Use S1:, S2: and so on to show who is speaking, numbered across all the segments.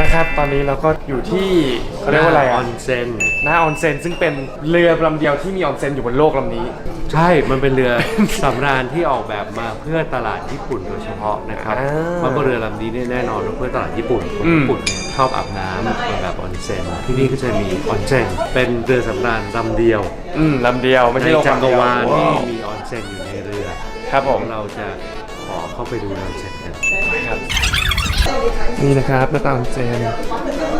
S1: นะครับ ตอนนี้เราก็อยู่ที่เขาเรียกว่าอะไร
S2: อ
S1: อะ
S2: อนเซ็น
S1: หน้าออนเซ็นซึ่งเป็นเรือลำเดียวที่มีออนเซ็นอยู่บนโลกลำนี้
S2: ใช่มันเป็นเรือ สำราญที่ออกแบบมาเพื่อตลาดญี่ปุ่นโดยเฉพาะนะครับ
S1: อ่า
S2: เพราะว่าเรือลำนี้เนี่ยแน่นอนว่าเพื่อตลาดญี่ปุ่นคน
S1: อืม
S2: ญี่ปุ่นเนี่ยชอบอาบน้ำเป็นแบบออนเซ็นที่นี่ก็จะมีออนเซ็นเป็นเรือสำราญลำเดียว
S1: อืมลำเดียวไม่
S2: ใน
S1: ใช่โลก
S2: จัก
S1: ลำ
S2: ร
S1: เดียว
S2: วาลที่
S1: ว้าว
S2: มีออนเซ็นอยู่ในเรือ
S1: ครับผม
S2: เราจะขอเข้าไปดูออนเซ็นกัน
S1: นี่นะครับหน้าตาออนเซ็น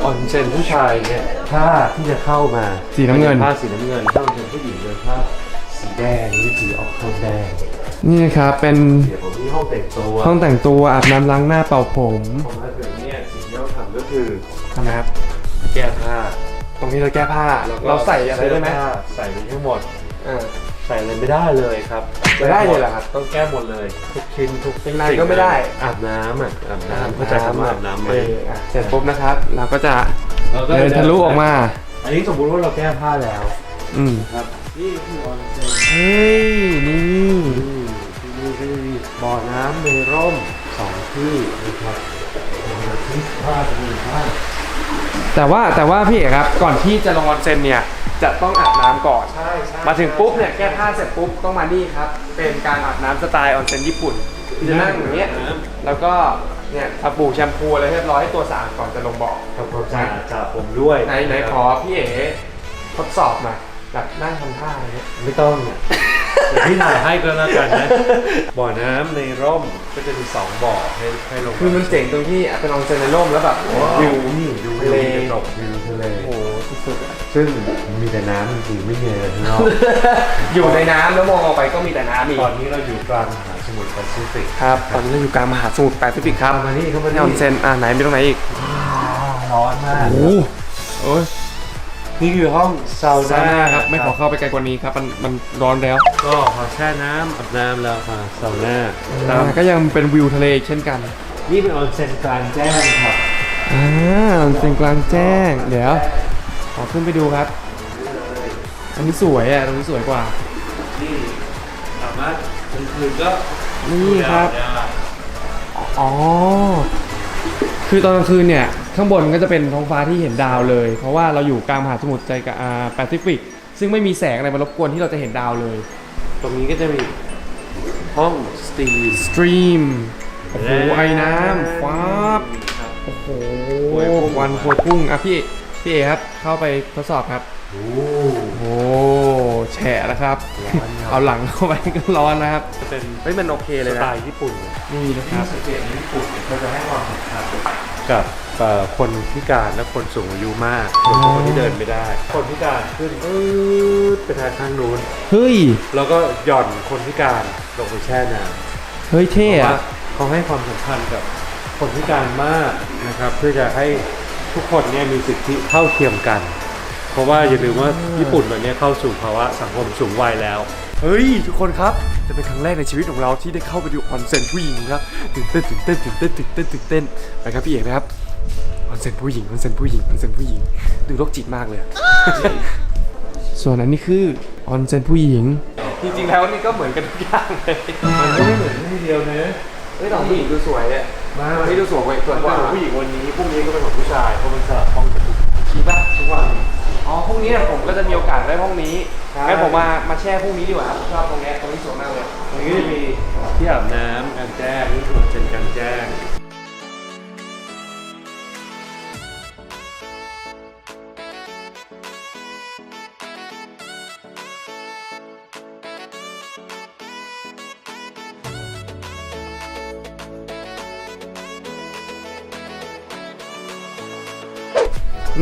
S2: ออนเซ็นผู้ชายเนี่ยผ้าที่จะเข้ามา
S1: สีน้ำเงิน
S2: ป็ผ้าสีน้ำเงินถ้าออนเซ็นผู้หญิงเลยผ้าสีแดงนี่สีออกโทนแดง
S1: นี่นะครับเป็น
S2: เดี๋ยวผมมีห้องแต่งตัว
S1: ห้องแต่งตัวอาบน้ำล้างหน้าเป่าผม
S2: ผมมาถึงเนี่ยสิ่งที่เราทำก็คือ
S1: ทำไมครับ
S2: แก้ผ้า
S1: ตรงนี้เราแก้ผ้า
S2: แล้วก็
S1: เราใส่อะไรได้ไหม
S2: เสื้อผ้าใส่ไปทั้งหมด
S1: อ่า
S2: ใส่อะไรไม่ได้เลยครับ
S1: ไม่ได้เลยเหรอครับ
S2: ต้องแก้หมดเลย ทุกชิ้นทุก
S1: เป็นไรก็ไม่ได้
S2: อาบน้ำอะอาบน้ำเข้าใจคำว่าอาบน้ำไหม
S1: เอออะเสร็จปุ๊บนะครับ เราก็จะ
S2: เราก็
S1: เดินทะลุออกมา
S2: อันนี้สมมุติว่าเราแก้ผ้าแล้ว
S1: อืม
S2: ครับนี่คือออนเซ็น
S1: เฮ้ยนี่
S2: ที่นี่ก็จะมีบ่อน้ำในร่มสองที่นะครับที่ผ้าจะมีผ้า
S1: แต่ว่าแต่ว่าพี่เอกครับก่อนที่จะลงออนเซ็นเนี่ย จะต้องอาบน้ำก่อน
S2: ใช่ใช่
S1: มาถึงปุ๊บเนี่ยแก้ผ้าเสร็จปุ๊บต้องมานี่ครับ เป็นการอาบน้ำสไตล์ออนเซ็นญี่ปุ่นจะนั่งอย่างเงี้ยแล้วก็เนี่ยสบู่แชมพูอะไรเรียบร้อยให้ตัวสะอาดก่อนจะลงบ่อ
S2: ทำความสะอาดจากผมด้วย
S1: ไหนไหนขอพี่เอ๋ทดสอบหน่อยแบบนั่งทำท่าอะไรเงี้ย
S2: ไม่ต้องเนี่ย เดี๋ยวพี่ถ่ายให้ก็แล้วกันนะ บ่อน้ำในร่มก็จะมีสองบ่อให้ให้ลง
S1: คือมันเจ๋งตรงที่เป็นออนเซ็นในร่มแล้วแบบ
S2: วิ
S1: วิ
S2: ว
S1: ว
S2: นี่ดู
S1: ทะ
S2: วิว
S1: เล
S2: กระจกวิวทะเล
S1: โอ้โหสุดๆอะ
S2: ซึ่งมีแต่น้ำจริงๆไม่มีอะไรข้างนอก
S1: อยู่ในน้ำแล้วมองออกไปก็มีแต่น้ำอีก
S2: ตอนนี้เราอยู่กลางมหาสมุทรแปซิฟิก
S1: ครับตอนนี้เราอยู่กลางมหาสมุทรแปซิฟิกครับ
S2: มานี่เข้ามา
S1: นี่
S2: นี่
S1: ออนเซ็นอ่าไหนมีตรงไหนอีก
S2: ร้อนมาก
S1: โอ้โอ้ย
S2: นี่คือห้องซาว
S1: ซา
S2: น่า
S1: น่าครับไม่ขอเข้าไปไกลกว่านี้ครับมันมันร้อนแล้ว
S2: ก็พอแช่น้ำอาบน้ำแล้วมาซาวน่า
S1: อ่าก็ยังเป็นวิวทะเลอีกเช่นกัน
S2: นี่เป็นออนเซ็นกลางแจ้งครับ
S1: อ่าออนเซ็นกลางแจ้ง เดี๋ยวขอขึ้นไปดูครับ อันนี้สวยอะตรงนี้สวยกว่า
S2: นี่สามารถกลางคืนก็
S1: นี่ครับ
S2: ดูดาวได้
S1: อ๋อ คือตอนกลางคืนเนี่ย ข้างบนก็จะเป็นท้องฟ้าที่เห็นดาวเลย เพราะว่าเราอยู่กลางมหาสมุทรใจกับอ่าแปซิฟิก ซึ่งไม่มีแสงอะไรมารบกวนที่เราจะเห็นดาวเลย
S2: ตรงนี้ก็จะมีห้องสตรีม
S1: สตรีมโอ้โหไอ้น้ำฟ้าบ
S2: ครับ
S1: โอ้โห
S2: โวยพุ่ง
S1: วันโพวยพุ่งอะพี่พี่เอครับเข้าไปทดสอบครับ
S2: โอ้
S1: โอ้แฉะแล้วครับ
S2: ร้อนครับ
S1: เอาหลังเข้าไปก็ร้อนนะครับ
S2: เป็น
S1: เฮ้ยมันโอเค
S2: ส
S1: เลย
S2: ไต
S1: นะ
S2: ล์ญี่ปุ่น
S1: นี่นะครับ
S2: สังเกตในญี่ปุ่นเนี่ยเขาจะให้ความสำคัญกับ เอ่อคนพิการและคนสูงอายุมากโดยเฉพาะคนที่เดินไม่ได้ คนพิการขึ้นปื๊ดไปทางข้างนู้น
S1: เฮ้ย
S2: แล้วก็หย่อนคนพิการลงไปแช่น้
S1: เฮ้ยำเท่
S2: เพราะว่า
S1: อะ
S2: เขาให้ความสำคัญกับคนพิการมากนะครับ เพื่อจะให้ทุกคนเนี่ยมีสิทธิเท่าเทียมกัน เพราะว่าอย่าลืมว่าญี่ปุ่นตอนนี้เข้าสู่ภาวะสังคมสูงวัยแล้ว
S1: เฮ้ย ทุกคนครับ จะเป็นครั้งแรกในชีวิตของเราที่ได้เข้าไปดูออนเซ็นผู้หญิงครับตื่นเต้นตื่นเต้นตื่นเต้นตื่นเต้นตื่นเต้นไปครับพี่เอกนะครับ ออนเซ็นผู้หญิงออนเซ็นผู้หญิงออนเซ็นผู้หญิง ดูโรคจิตมากเลยอะส่วนอันนี้คือออนเซ็นผู้หญิง จริงๆแล้วนี่ก็เหมือนกันทุกอย่างเลย
S2: มันก็ไม่เหมือนที่เดียวนะ
S1: เฮ้ยแต่ของผู้หญิงดูสวยอะ
S2: มา
S1: นี่ดูสวยกว่าสวยก
S2: ว่า
S1: ว่า
S2: ผู้หญิงวันนี้พรุ่งนี้ก็เป็นของผู้ชายเพราะมันสลับห้องกันทุก
S1: จริงป่ะทุกวันอ๋อพรุ่งนี้เนี่ยผมก็จะมีโอกาสได้ห้องนี้
S2: ใช่
S1: งั้นผมมามาแช่พรุ่งนี้ดีกว่าครับชอบตรงเนี้ยตรงนี้สวยมากเลย
S2: ตรงนี้จะมีที่อาบน้ำกลางแจ้งนี่คือเป็นกลางแจ้ง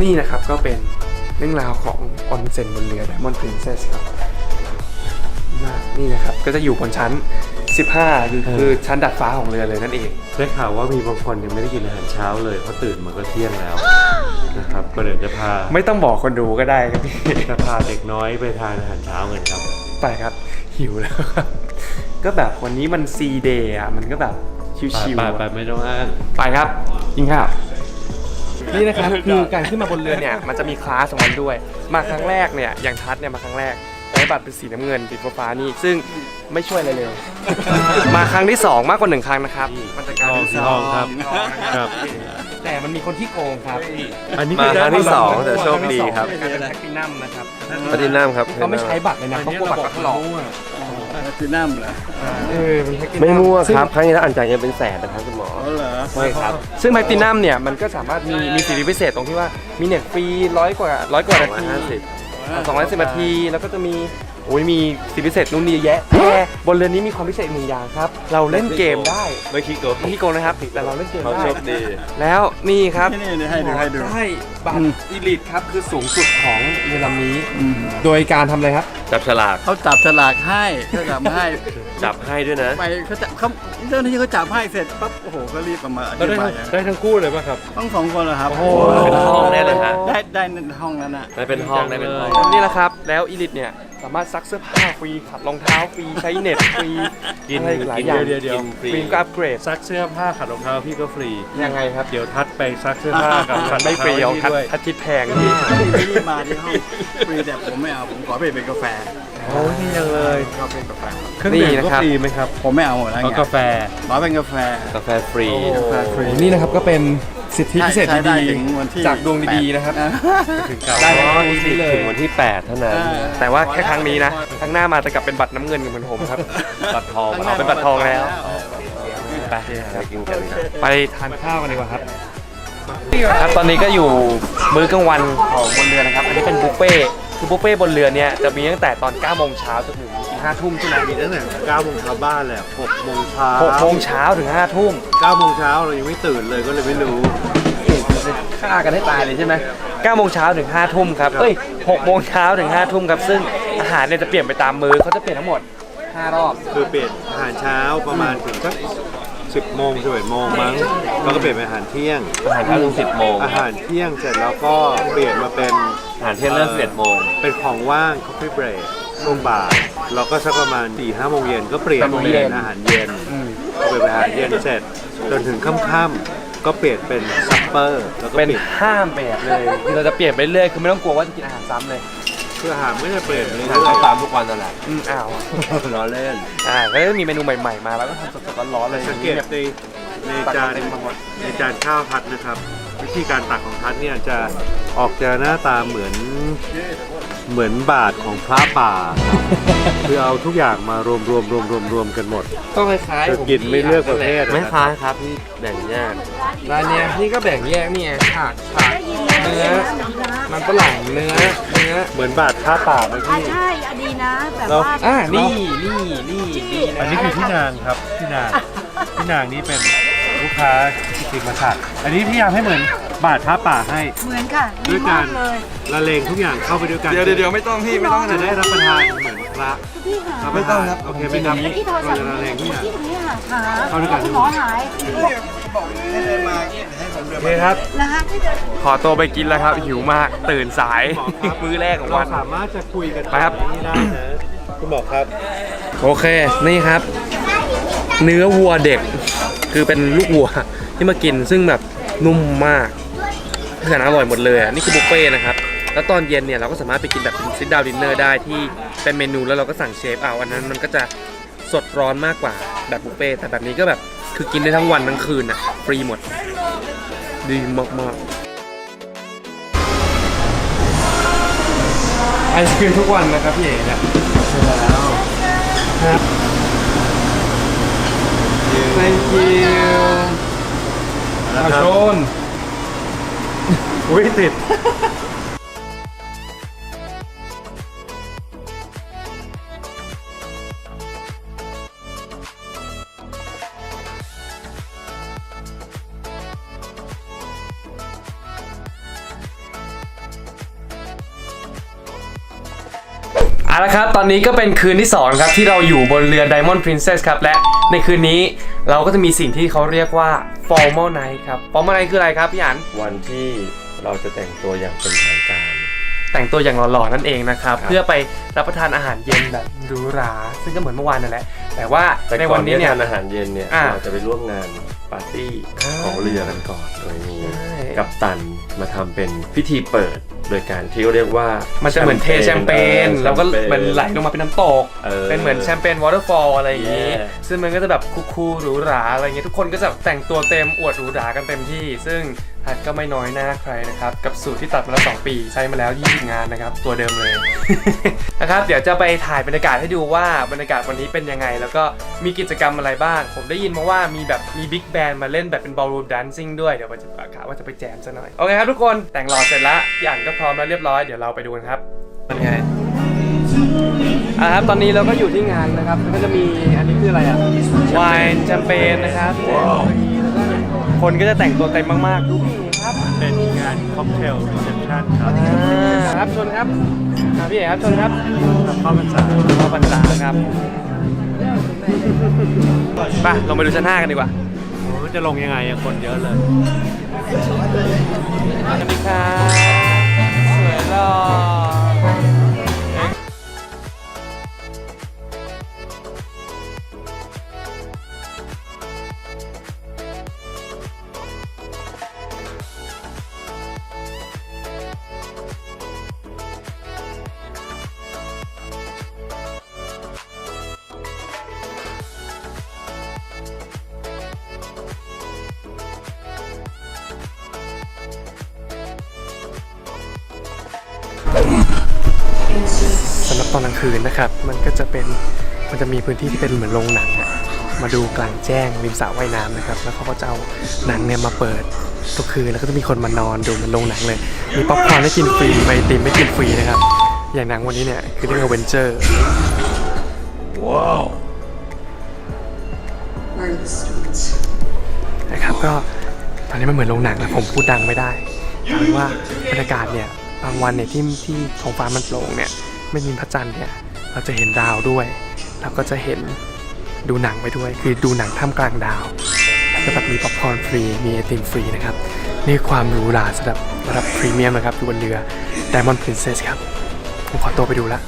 S1: นี่นะครับก็เป็นเรื่องราวของออนเซ็นบนเรือ Diamond Princess ครับนี่นะครับ ก็จะอยู่บนชั้น 15คือคือชั้นดัดฟ้าของเรือเลยนั่นเอง
S2: ได้ข่าวว่ามีบางคนยังไม่ได้กินอาหารเช้าเลยเพราะตื่นมาก็เที่ยงแล้วนะครับก็เดี๋ยวจะพา
S1: ไม่ต้องบอกคนดูก็ได้ครับพี่
S2: จะพาเด็กน้อยไปทานอาหารเช้ากันครับ
S1: ไปครับ หิวแล้วครับ ก็แบบวันนี้มันซีเดย์อะมันก็แบบชิว
S2: ไป
S1: ๆ
S2: ไป
S1: อะ
S2: ไม่ต้องอ้าง
S1: ไปครับกินข้าว นี่นะครับคือการขึ้นมาบนเรือเนี่ยมันจะมีคลาสของมันด้วย มาครั้งแรกเนี่ยอย่างทัดเนี่ยมาครั้งแรกแต่บัตรเป็นสีน้ำเงินสีฟ้าๆนี่ซึ่งไม่ช่วยอะไรเลย มาครั้งที่ 2 มากกว่าหนึ่งครั้งนะครับมันจะกลายเป็น
S2: สีทองครับ
S1: สีทองนะค
S2: ครั
S1: รับบแต่มันมีคนที่โกงครับ
S2: อันนี้
S3: มา
S2: คือ
S3: ครั้งที่สอง
S2: ได้
S3: แต่โชคดีครับ
S1: กลายเป็นแท็กซินัมนะครับ
S3: ปฏินัมครับ
S1: เขาไม่ใช้บัตรเลยนะเขากลัวบัตรเขาหลอก
S4: คือน้ำเหรอ
S1: เออเป็นแท็กซินั
S3: ไม่มั่วครับครั้งนี้ถ้าอ่านจ่ายเงินเป็นแสนนะครับคุณหมอ
S4: อ๋อเหรอ
S1: ใช่ครับ ซึ่งแพลตินัมเนี่ยมันก็สามารถมีมีสิทธิพิเศษตรงที่ว่ามีเน็ตฟรีร้อยกว่าร้อยกว่านาที
S3: 250
S1: สองร้อยสิบนาที แล้วก็จะมี โอ้ยมีสิทธิพิเศษนู่นนี่เยอะแยะแต่บนเรือนี้มีความพิเศษหนึ่งอย่างครับ เราเล่นเกมได้
S3: ไม่คิดโกง
S1: ไม่ที่โกงนะครับ แต่เราเล่นเกม
S3: เขา
S1: ได้
S3: โชคดี
S1: แล้วนี่ครับ
S4: นี่นี่ให้ดูให้ดู
S1: ได้บัตรอีลิทครับคือสูงสุดของเรือลำนี้โดยการทำอะไรครับ
S3: จับฉลาก
S4: เขาจับฉลากให้เขาจับให้
S3: จับให้ด้วยนะ
S4: ไปเขาจับเขาเจ้าหน้าที่เขาจับให้เสร็จปั๊บโอ้โหก็รีบเอามาอ
S2: แล้ว
S4: ธิ
S2: ได้
S4: บา
S2: ทั้
S4: ย
S2: งได้ทั้งคู่เลยป่ะครับ
S4: ต้องสองคนเหรอครับ
S3: เป็นห้องแน่เลยฮะ
S4: ได้ได้ในห้องนั้นน่ะ
S3: ได้เป็นห้องได้เป็นห้อง
S1: นี่แหละครับ แล้วอีลิทเนี่ยสามารถซักเสื้อผ้าฟรีขัดรองเท้าฟรีใช้เน็ตฟรี
S3: กิน
S1: อะไรหลาย
S3: กิน
S1: อย่าง
S2: เดี๋ยวเดี๋ยว
S3: กินฟรี
S1: ฟรี ก็อัปเกรด
S2: ซักเสื้อผ้าขัดรองเท้าพี่ก็ฟรี
S1: ยังไงครับ
S2: เดี๋ยวทัดไปซักเสื้อผ้ากับขัดร
S1: ไม่
S2: อง
S1: ฟรี
S2: เท้า
S1: เอา
S2: ให้
S1: คัด
S2: ด้วย
S1: คัดคิดแพงพี่
S4: ที่มาที่ห้องฟรีแต่ผมไม่เอาผมขอเปลี่ยนเป็นกาแฟ
S2: โอ้ยดีจังเลย
S4: ก็เป็นกาแฟ
S2: เครื่องดื่ม
S1: นี่นะ
S2: ก็
S1: ครับ
S2: ฟรีไหมครับ
S4: ผมไม่เอาหมดแล้ว
S2: เอา
S4: ไง
S2: กาแฟ
S4: ขอเป็นกาแฟ
S3: กาแฟฟรี
S4: กาแฟฟรี
S1: นี่นะครับก็เป็น สิทธิพิเศษ
S4: ใช้ได้
S1: ดี
S4: ถึงวันที่
S1: ๆจากดวงดีๆนะครับ
S4: อ่า
S2: ถึงเก่า
S1: ได้
S3: อ๋อ
S1: ใน
S3: อี
S1: นี้
S3: ลิ
S1: เล
S3: ถึ
S1: ย
S3: งวันที่ 8 เท่านั้น
S1: แต่ว่าแค่ครั้งนี้นะครั้งหน้ามาจะกลับเป็นบัตรน้ำเงินเหมือนผมครับ
S3: บัตรทอง
S1: เอาเป็นบัตรทองแล้ว
S3: ไปไปกินกันครับ
S1: ไปทานข้าวกันดีกว่าครับครับตอนนี้ก็อยู่มื้อกลางวันของบนเรือนะครับ อันนี้เป็นบุฟเฟ่ต์คือบุฟเฟ่ต์บนเรือเนี่ยจะมีตั้งแต่ตอน9โมงเช้าจนถึง 5ทุ่มใช่ไหม
S2: มีตั้งแต่9โมงเช้าบ้านแหละ6โมงเช้า
S1: 6โมงเช้าถึง5ทุ่ม
S2: 9โมงเช้าเรายังไม่ตื่นเลยก็เลยไม่รู้
S1: ฆ่ากันให้ตายเลยใช่ไหม9โมงเช้าถึง5ทุ่มครับเอ้ย6โมงเช้าถึง5ทุ่มครับซึ่งอาหารเนี่ยจะเปลี่ยนไปตามมื้อเขาจะเปลี่ยนทั้งหมด5รอบ
S2: คือเปลี่ยนอาหารเช้าประมาณถึงสัก10โมง11โมงมั้งแล้วก็เปลี่ยนเป็นอาหารเที่ยง
S3: อาหารเช้าถึง10โมง
S2: อาหารเที่ยงเสร็จแล้วก็เปลี่ยนมาเป็น
S3: อาหารเที่ยงเริ่ม11โมง
S2: เป็นของว่าง coffee break ช่วงบ่ายแล้วก็สักประมาณ4 5โมงเย็นก็เปลี่ยน
S1: เป็นมื้อเย็
S2: เป็นนอาหารเย็นพอเป็นอาหารเย็นเสร็จจนถึงค่ำๆก็เปลี่ยนเป็นซัปเปอร์แล้วก็
S1: เป็น
S2: ปิด
S1: ห้ามแบบเลยคือเราจะเปลี่ยนไปเรื่อยคือไม่ต้องกลัวว่าจะกินอาหารซ้ำเลย
S2: คืออาหารไม่ได้เปลี่ยนเลย
S3: อาหารก็ตามทุกวันนั่นแหละ
S1: อืมอ้าว
S3: ล้อเล่น
S1: อ่าก็จะมีเมนูใหม่ๆมาแล้วก็ทำสดๆร้อนๆเลย
S2: สังเกต
S1: แบบ
S2: ในใน
S1: ตัก
S2: จาน
S1: เต็มมาหมด
S2: ในจานข้าวพัดนะครับ วิธีการตักของพัดเนี่ยจะออกจะหน้าตาเหมือนเหมือนบาทของพระป่าครับคือเอาทุกอย่างมารวมรวมรวมรวมรวมกันหมด
S1: ก็คล้าย
S2: คือ
S1: ๆผม
S2: กินไม่เลือกประเภท
S3: ไม่คล้ายครับพี่แบ่งแยก
S1: ร้านเนี้ยนี่ก็แบ่งแยกนี่ไงผักผักเนื้อมันฝรั่งเนื้อเนื้อ
S2: เหมือนบาทพระป่าไหม
S5: อ่า
S2: พี่
S5: ใช่อะดีนะแบบ
S2: เรา
S5: ว่า
S1: อ่านี่นี่นี่นี่นะ
S2: อันนี้คือพี่นางครับพี่นางพี่นางนี่เป็นลูกค้าที่ติมาถักอันนี้พยายามให้เหมือน บาทพระป่าให้
S5: เหมือนค่ะ
S2: ด้
S5: ดี
S2: วยกั
S5: มานกเลย
S2: ละเลงทุกอย่างเข้าไปด้วยกัน
S1: เดี๋ยวเดี๋ยวเดี๋ยวไม่ต้องพี่ไม่ต้องข
S2: จะ
S1: นาด
S2: ได้
S1: นั้น
S2: รับประทานเหมือนพระ
S5: พี่หา
S2: รับประทานโอเคไหมครับ
S5: แล้วพี่โทร
S2: เรา
S5: ศัพ
S2: จะ
S5: ท์
S2: ละเลงทุกอย่าง
S5: ที่ตรงนี้หาหา
S2: เข้าด้วยกัน
S5: คุณหมอหาย
S4: ให้ได้มาให้ผมเดิน
S1: โอเคครับ
S5: นะคะ
S1: ขอตัวไปกินแล้วครับ หิวมากตื่นสายมื้อแรกของ
S2: เรา
S1: วัน
S2: สามารถจะคุยกัน
S1: ไปครับ
S2: นี้ได้นะคุณหมอครับ
S1: โอเค นี่ครับ เนื้อวัวเด็ก คือเป็นลูกวัวที่มากินซึ่งแบบนุ่มมาก อาหารอร่อยหมดเลยอะนี่คือบุฟเฟ่ต์นะครับแล้วตอนเย็นเนี่ยเราก็สามารถไปกินแบบซิดดาวดินเนอร์ได้ที่เป็นเมนูแล้วเราก็สั่งเชฟเอาอันนั้นมันก็จะสดร้อนมากกว่าแบบบุฟเฟ่ต์แต่แบบนี้ก็แบบคือกินได้ทั้งวันทั้งคืนอะฟรีหมด ดีมากๆไอศครีมทุกวันนะครับพี่เอ๋เนี่ยแล้วครับ thank you เอาชน
S2: อุ้ยติด
S1: เอาละครับ ตอนนี้ก็เป็นคืนที่ 2 ครับที่เราอยู่บนเรือ Diamond Princess ครับ และในคืนนี้เราก็จะมีสิ่งที่เขาเรียกว่า formal night ครับ formal night คืออะไรครับ พี่อัน
S3: วันที่ เราจะแต่งตัวอย่างเป็นทางการ
S1: แต่งตัวอย่างหล่อๆนั่นเองนะครับ เพื่อไปรับประทานอาหารเย็นแบบหรูหรา ซึ่งก็เหมือนเมื่อวานนั่นแหละ แต่ว่า
S3: แต่
S1: ใน
S3: ก่
S1: วั
S3: อน
S1: น
S3: นี้
S1: นี้
S3: เนี่
S1: เนี่ยย
S3: อาหารเย็นเนี่ย
S1: อ่า
S3: เราจะไปร่วมงานปาร์ตี้
S1: อ่า
S3: ของเรือกันก่อนโดยมี
S1: ใช่
S3: กัปตันมาทำเป็นพิธีเปิดโดยการที่เรียกว่า
S1: มั
S3: มัน
S1: จะเหมือนเทแชมเปญแล้วก็เหมือนไหลลงมาเป็นน้ำตก
S3: เออ
S1: เป็นเหมือนแชมเปญวอเตอร์ฟอลอะไรอย่างนี้
S3: Yeah
S1: ซึ่งมันก็จะแบบคูลๆหรูหราอะไรอย่างนี้ทุกคนก็จะแต่งตัวเต็มอวดหรูหรากันเต็มที่ ซึ่ง ฮัทก็ไม่น้อยหน้าใครนะครับ กับสูตรที่ตัดมาแล้ว 2 ปี ใช้มาแล้ว 20 งานนะครับ ตัวเดิมเลย นะครับ เดี๋ยวจะไปถ่ายบรรยากาศให้ดูว่าบรรยากาศวันนี้เป็นยังไง แล้วก็มีกิจกรรมอะไรบ้าง ผมได้ยินมาว่ามีแบบมีบิ๊กแบนด์มาเล่นแบบเป็นบอล r ูม d ด n ซิ่งด้วย เดี๋ยวว่าจะกะว่าจะไปแจมซะหน่อย โอเคครับทุกคน แต่งหล่อเสร็จแล้วอย่างก็พร้อมแล้วเรียบร้อย เดี๋ยวเราไปดูกันครับเป็นไงอ่าครับตอนนี้เราก็อยู่ที่งานนะครับ ก็จะมีอันนี้คืออะไรอะ ไวน์แชมเปญนะครับ คนก็จะแต่งตัวเต็มมากๆดูพี่ครับ
S2: เป็นงานค็อกเทลรีเซพชันครับ
S1: อ่าครับชนครับอ่าพี่เอกครับชนครับ
S2: เข้าพรรษา
S1: เข้าพรรษาครับไปลงไปดูชั้นห้ากันดีกว่า
S2: โอ้มันจะลงยังไงอะคนเยอะเลย
S1: สวัสดีครับสวยหล่อ สำหรับตอนกลางคืนนะครับ มันก็จะเป็นมันจะมีพื้นที่ที่เป็นเหมือนโรงหนังอะมาดูกลางแจ้งริมสระว่ายน้ำนะครับ แล้วเขาก็จะเอาหนังเนี่ยมาเปิดทุกคืนแล้วก็จะมีคนมานอนดูเหมันโรงหนังเลย มีป๊อปคอร์นให้กินฟรีไมติมไม่กินฟรีนะครับ อย่างหนังวันนี้เนี่ยคือเรื่องเวนเจอร์ว้าวนะครับก็ตอนนี้มันเหมือนโรงหนังนะผมพูดดังไม่ได้ถามว่าบรรยากาศเนี่ยบางวันเนี่ยที่ที่ท้องฟ้ามันโปร่งเนี่ย ไม่มีพระจันทร์เนี่ยเราจะเห็นดาวด้วย แล้วก็จะเห็นดูหนังไปด้วย คือดูหนังท่ามกลางดาว แล้วก็แบบมีป๊อปคอร์นฟรี มีไอติมฟรีนะครับ นี่ความหรูหราสำหรับระดับพรีเมียมนะครับอยู่บนเรือ Diamond Princess ครับ ผมขอตัวไปดูละ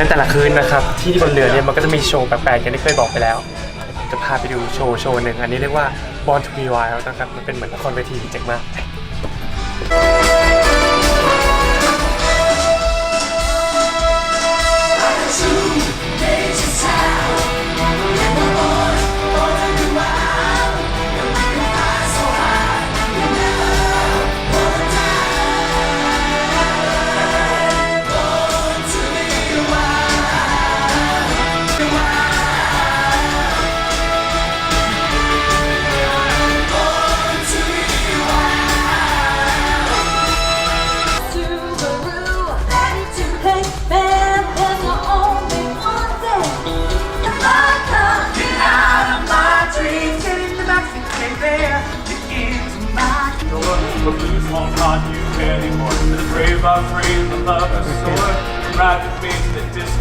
S1: ในแต่ละคืนนะครับที่บนเรือเนี่ยมันก็จะมีโชว์แปลกๆอย่างที่เคยบอกไปแล้ว จะพาไปดูโชว์โชว์หนึ่งอันนี้เรียกว่า Born to be Wild นะครับมันเป็นเหมือนละครเวทีเจ๋งมาก
S6: The blues won't haunt you anymore. The brave are free, the love is sword. Ride with me to the distant